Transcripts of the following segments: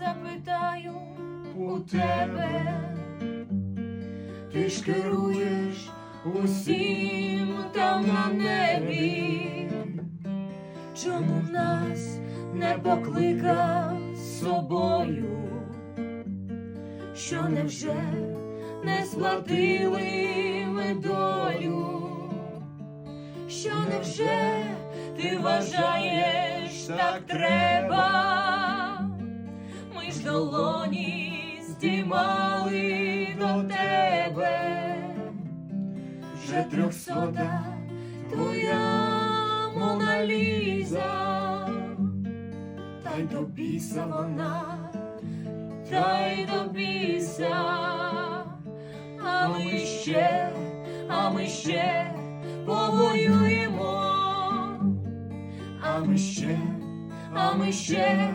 запитаю у тебе, ти ж керуєш усім там на небі, чому нас не покликав з собою, що невже не сплатили ми долю, що невже ти вважаєш так треба, долоні здіймали до тебе, вже трьохсота твоя Мона Ліза, та й до біса вона, та й до біса, а ми ще, а ми ще повоюємо, а ми ще, а ми ще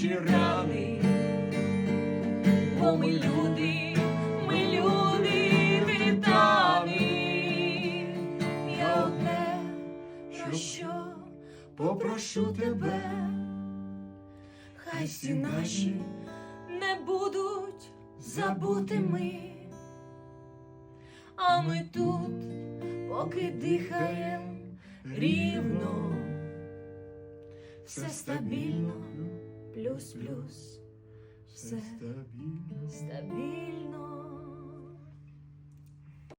наші рани, бо ми люди, ми люди, титани. Я одне, про що попрошу тебе, хай всі наші не будуть забутими, а ми тут, поки дихаєм рівно, все стабільно, плюс-плюс, все стабільно. стабільно.